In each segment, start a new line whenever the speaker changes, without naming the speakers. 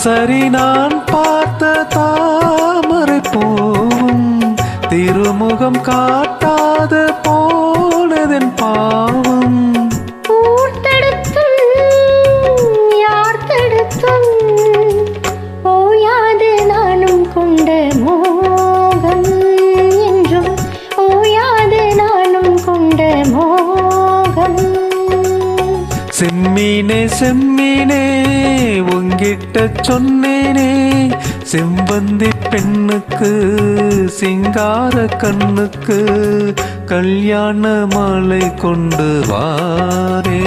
தினசரி நான் பார்த்த தாமரை பூவும் திருமுகம் காட்டாத போனதன் பாவம். செம்மீனே செம்மீனே கிட்ட சொன்னேனே செம்பந்தி பெண்ணுக்கு சிங்கார கண்ணுக்கு கல்யாண மாலை கொண்டு வாரே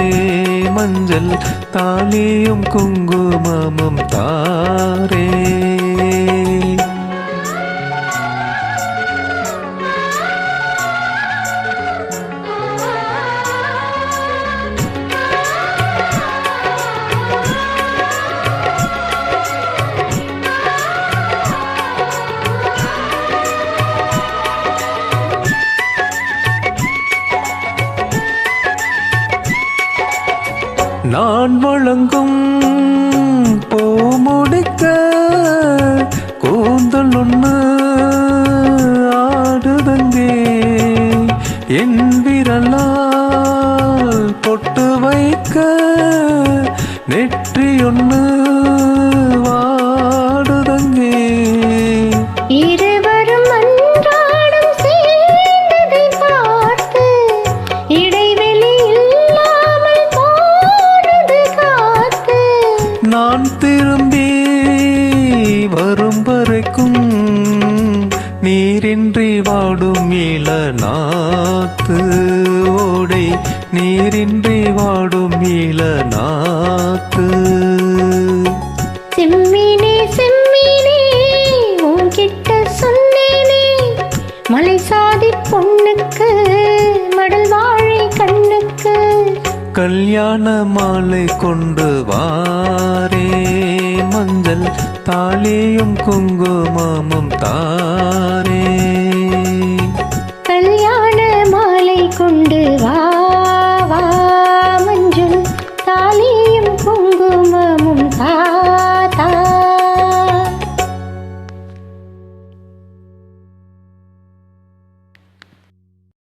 மஞ்சள் தாலியும் குங்குமமும் தாரே. நான் வழங்கும் நான் திரும்பி வரும் வரைக்கும் நீரின்றி வாடும் இள நாத்து ஓடை நீரின்றி வாடும் இள நாத்து.
செம்மீனே செம்மீனே உன்கிட்ட சொன்னேனே மலை சாதி பொண்ணுக்கு
கல்யாண மாலை கொண்டு வாரே. மஞ்சள் தாலியும் குங்குமமும் தாரே